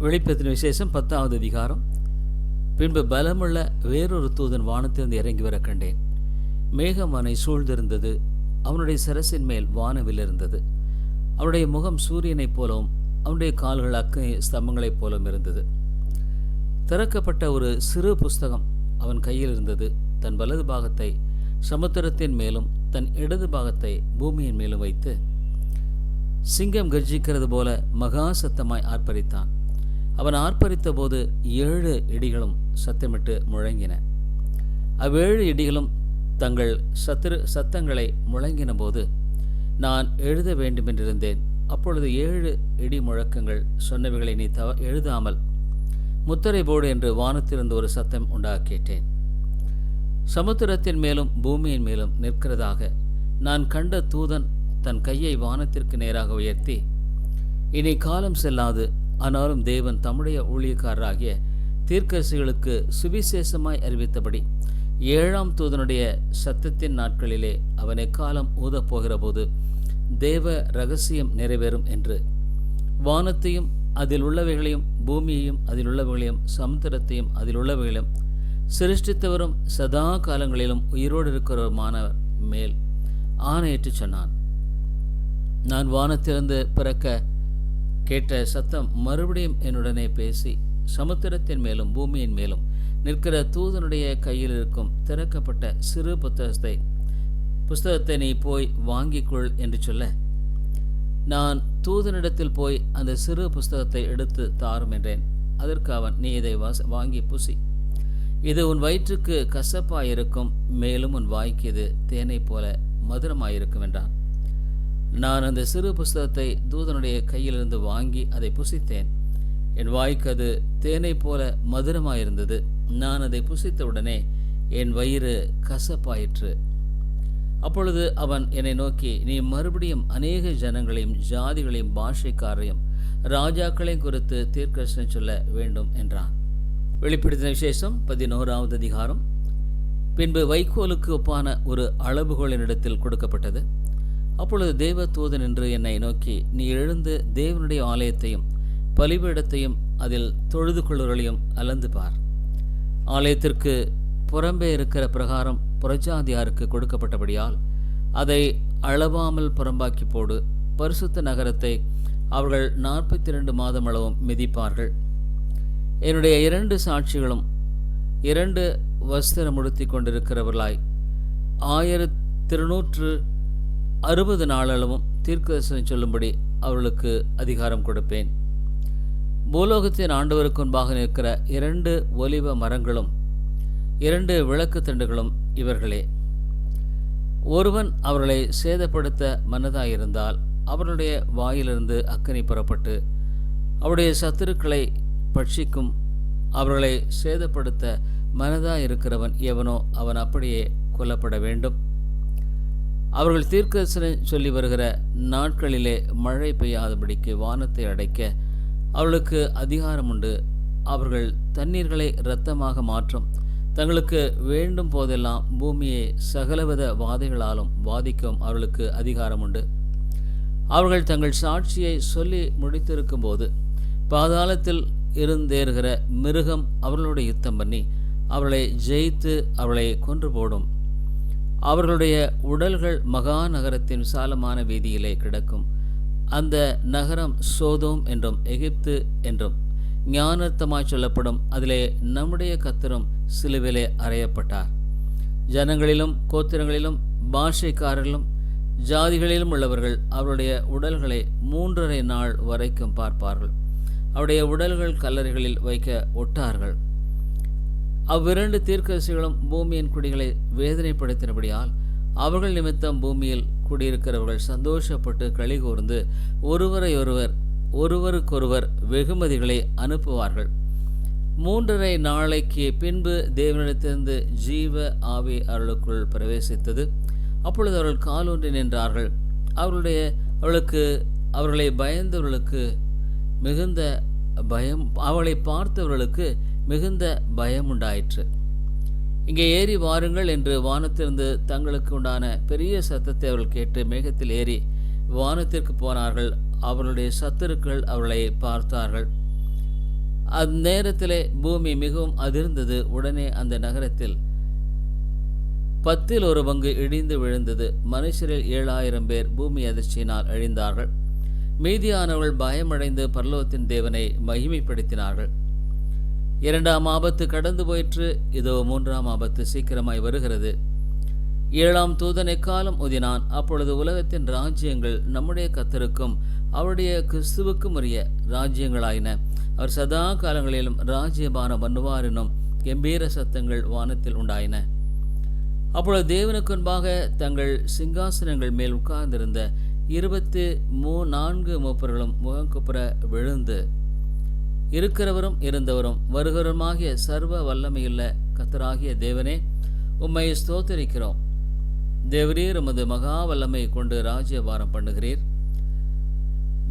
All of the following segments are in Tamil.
வெளிப்பத்தின் விசேஷம் பத்தாவது அதிகாரம். பின்பு பலமுள்ள வேறொரு தூதன் வானத்திலிருந்து இறங்கி வர கண்டேன். மேகம் அவனை சூழ்ந்திருந்தது. அவனுடைய சரசின் மேல் வானவில் இருந்தது. அவனுடைய முகம் சூரியனைப் போலவும் அவனுடைய கால்கள் அக்கை ஸ்தம்பங்களைப் போலவும் இருந்தது. திறக்கப்பட்ட ஒரு சிறு புஸ்தகம் அவன் கையில் இருந்தது. தன் வலது பாகத்தை சமுத்திரத்தின் மேலும் தன் இடது பாகத்தை பூமியின் மேலும் வைத்து சிங்கம் கர்ஜிக்கிறது போல மகா சத்தமாய் ஆர்ப்பரித்தான். அவன் ஆர்ப்பரித்த போது ஏழு இடிகளும் சத்தமிட்டு முழங்கின. அவ்வேழு இடிகளும் தங்கள் சத்துரு சத்தங்களை முழங்கின போது நான் எழுத வேண்டுமென்றிருந்தேன். அப்பொழுது ஏழு இடி முழக்கங்கள் சொன்னவைகளை நீ தவ எழுதாமல் முத்திரை போடு என்று வானத்திலிருந்து ஒரு சத்தம் உண்டாக கேட்டேன் சமுத்திரத்தின் மேலும் பூமியின் மேலும் நிற்கிறதாக. நான் கண்ட தூதன் தன் கையை வானத்திற்கு நேராக உயர்த்தி இனி காலம் செல்லாது ஆனாலும் தேவன் தம்முடைய ஊழியக்காரராகிய தீர்க்கரசிகளுக்கு சுவிசேஷமாய் அறிவித்தபடி ஏழாம் தூதனுடைய சத்தத்தின் நாட்களிலே அவன் எக்காலம் ஊதப் போகிறபோது தேவ ரகசியம் நிறைவேறும் என்று. வானத்தையும் அதில் உள்ளவைகளையும் பூமியையும் அதில் உள்ளவைகளையும் சமுத்திரத்தையும் அதில் உள்ளவைகளையும் சிருஷ்டித்தவரும் சதா காலங்களிலும் உயிரோடு இருக்கிறவருமானவர் மேல் ஆணையிட்டு சொன்னான். நான் வானத்திலிருந்து பிறக்க கேட்ட சத்தம் மறுபடியும் என்னுடனே பேசி சமுத்திரத்தின் மேலும் பூமியின் மேலும் நிற்கிற தூதனுடைய கையில் இருக்கும் திறக்கப்பட்ட சிறு புத்தகத்தை புஸ்தகத்தை நீ போய் வாங்கிக்கொள் என்று சொல்ல நான் தூதனிடத்தில் போய் அந்த சிறு புஸ்தகத்தை எடுத்து தாரும் என்றேன். அதற்கு அவன் நீ இதை வாச வாங்கி புசி. இது உன் வயிற்றுக்கு கசப்பாயிருக்கும் மேலும் உன் வாய்க்கு இது தேனைப் போல மதுரமாயிருக்கும் என்றான். நான் அந்த சிறு புஸ்தகத்தை தூதனுடைய கையிலிருந்து வாங்கி அதை புசித்தேன். என் வாய்க்கு அது தேனைப் போல மதுரமாயிருந்தது. நான் அதை புசித்தவுடனே என் வயிறு கசப்பாயிற்று. அப்பொழுது அவன் என்னை நோக்கி நீ மறுபடியும் அநேக ஜனங்களையும் ஜாதிகளையும் பாஷைக்காரையும் ராஜாக்களையும் குறித்து தீர்க்கரசனை சொல்ல வேண்டும் என்றான். வெளிப்படுத்தின விசேஷம் பதினோராவது அதிகாரம். பின்பு வைக்கோலுக்கு ஒப்பான ஒரு அளவுகோலினிடத்தில் கொடுக்கப்பட்டது. அப்பொழுது தேவ தூதன் என்று என்னை நோக்கி நீ எழுந்து தேவனுடைய ஆலயத்தையும் பலிபீடத்தையும் அதில் தொழுது கொள்ளுகளையும் அலந்து பார். ஆலயத்திற்கு புறம்பே இருக்கிற பிரகாரம் புரஜாதியாருக்கு கொடுக்கப்பட்டபடியால் அதை அளவாமல் புறம்பாக்கி போடு. பரிசுத்த நகரத்தை அவர்கள் நாற்பத்தி ரெண்டு மாதம் அளவும் மிதிப்பார்கள். என்னுடைய இரண்டு சாட்சிகளும் இரண்டு வஸ்திரம் உடுத்தி கொண்டிருக்கிறவர்களாய் ஆயிரத்தி இருநூற்று அறுபது நாளளவும் தீர்க்கதரிசனம் சொல்லும்படி அவர்களுக்கு அதிகாரம் கொடுப்பேன். பூலோகத்தின் ஆண்டவருக்கு முன்பாக நிற்கிற இரண்டு ஒலிவ மரங்களும் இரண்டு விளக்கு தண்டுகளும் இவர்களே. ஒருவன் அவர்களை சேதப்படுத்த மனதாயிருந்தால் அவருடைய வாயிலிருந்து அக்கனி புறப்பட்டு அவருடைய சத்துருக்களை பட்சிக்கும் அவர்களை சேதப்படுத்த மனதாக இருக்கிறவன் எவனோ அவன் அப்படியே கொல்லப்பட வேண்டும். அவர்கள் தீர்க்கதரிசனை சொல்லி வருகிற நாட்களிலே மழை பெய்யாதபடிக்கு வானத்தை அடைக்க அவர்களுக்கு அதிகாரம் உண்டு. அவர்கள் தண்ணீர்களை இரத்தமாக மாற்றும். தங்களுக்கு வேண்டும் போதெல்லாம் பூமியை சகலவித வாதைகளாலும் வாதிக்கும் அவர்களுக்கு அதிகாரம் உண்டு. அவர்கள் தங்கள் சாட்சியை சொல்லி முடித்திருக்கும் போது பாதாளத்தில் இருந்தேறுகிற மிருகம் அவர்களுடைய யுத்தம் பண்ணி அவர்களை ஜெயித்து அவளை கொன்று போடும். அவர்களுடைய உடல்கள் மகா நகரத்தின் விசாலமான வீதியிலே கிடக்கும். அந்த நகரம் சோதோம் என்றும் எகிப்து என்றும் ஞானர்த்தமாய் சொல்லப்படும். அதிலே நம்முடைய கத்தரும் சிலுவிலே அறையப்பட்டார். ஜனங்களிலும் கோத்திரங்களிலும் பாஷைக்காரர்களும் ஜாதிகளிலும் உள்ளவர்கள் அவருடைய உடல்களை மூன்றரை நாள் வரைக்கும் பார்ப்பார்கள். அவருடைய உடல்கள் கல்லறைகளில் வைக்க ஒட்டார்கள். அவ்விரண்டு தீர்க்கரசிகளும் பூமியின் குடிகளை வேதனைப்படுத்தினபடியால் அவர்கள் நிமித்தம் பூமியில் குடியிருக்கிறவர்கள் சந்தோஷப்பட்டு களி கூர்ந்து ஒருவரையொருவர் ஒருவருக்கொருவர் வெகுமதிகளை அனுப்புவார்கள். மூன்றரை நாளைக்கு பின்பு தேவனிடத்திலிருந்து ஜீவ ஆவி அவர்களுக்குள் பிரவேசித்தது. அப்பொழுது அவர்கள் காலூன்றி நின்றார்கள். அவர்களுடைய அவளுக்கு அவர்களை பயந்தவர்களுக்கு மிகுந்த பயம் அவளை பார்த்தவர்களுக்கு மிகுந்த பயம் உண்டாயிற்று. இங்கே ஏறி வாருங்கள் என்று வானத்திலிருந்து தங்களுக்கு உண்டான பெரிய சத்தத்தை அவர்கள் கேட்டு மேகத்தில் ஏறி வானத்திற்கு போனார்கள். அவர்களுடைய சத்துருக்கள் அவளை பார்த்தார்கள். அந்நேரத்திலே பூமி மிகவும் அதிர்ந்தது. உடனே அந்த நகரத்தில் பத்தில் ஒரு பங்கு இடிந்து விழுந்தது. மனுஷரில் ஏழாயிரம் பேர் பூமி அதிர்ச்சியினால் அழிந்தார்கள். மீதியானவர்கள் பயமடைந்து பரலோகத்தின் தேவனை மகிமைப்படுத்தினார்கள். இரண்டாம் ஆபத்து கடந்து போயிற்று. இதோ மூன்றாம் ஆபத்து சீக்கிரமாய் வருகிறது. ஏழாம் தூதனை காலம் உதினான்? அப்பொழுது உலகத்தின் ராஜ்யங்கள் நம்முடைய கத்தருக்கும் அவருடைய கிறிஸ்துவுக்கும் உரிய ராஜ்யங்களாயின. அவர் சதா காலங்களிலும் ராஜ்யபாரம் பண்ணுவார் எனும் கம்பீர சத்தங்கள் வானத்தில் உண்டாயின. அப்பொழுது தேவனுக்கு முன்பாக தங்கள் சிங்காசனங்கள் மேல் உட்கார்ந்திருந்த இருபத்தி மூ நான்கு மூப்பர்களும் முகங்குப்புற விழுந்து இருக்கிறவரும் இருந்தவரும் வருகிறவருமாகிய சர்வ வல்லமையுள்ள கத்தராகிய தேவனே உம்மை ஸ்தோத்தரிக்கிறோம். தேவரீர் உமது மகா வல்லமை கொண்டு ராஜ்யபாரம் பண்ணுகிறீர்.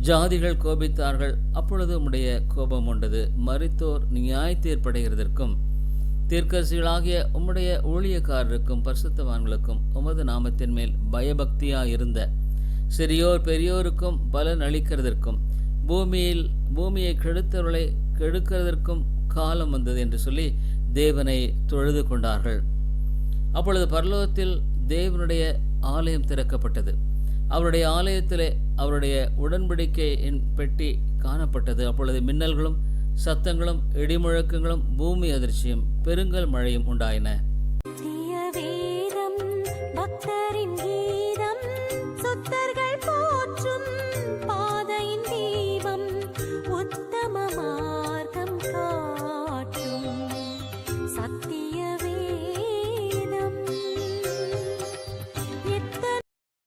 ஜாதிகள் கோபித்தார்கள் அப்பொழுது உம்முடைய கோபம் உண்டது. மறித்தோர் நியாய தீர்ப்படைகிறதற்கும் தீர்க்கரசிகளாகிய உம்முடைய ஊழியக்காரருக்கும் பரிசுத்தவான்களுக்கும் உமது நாமத்தின் மேல் பயபக்தியாயிருந்த சிறியோர் பெரியோருக்கும் பலன் அளிக்கிறதற்கும் பூமியில் பூமியை கெடுத்தவர்களை கெடுக்கிறதற்கும் காலம் வந்தது என்று சொல்லி தேவனை தொழுது கொண்டார்கள். அப்பொழுது பரலோகத்தில் தேவனுடைய ஆலயம் திறக்கப்பட்டது. அவருடைய ஆலயத்திலே அவருடைய உடன்படிக்கையின் பெட்டி காணப்பட்டது. அப்பொழுது மின்னல்களும் சத்தங்களும் இடிமுழக்கங்களும் பூமி அதிர்ச்சியும் பெருங்கல் மழையும் உண்டாயின.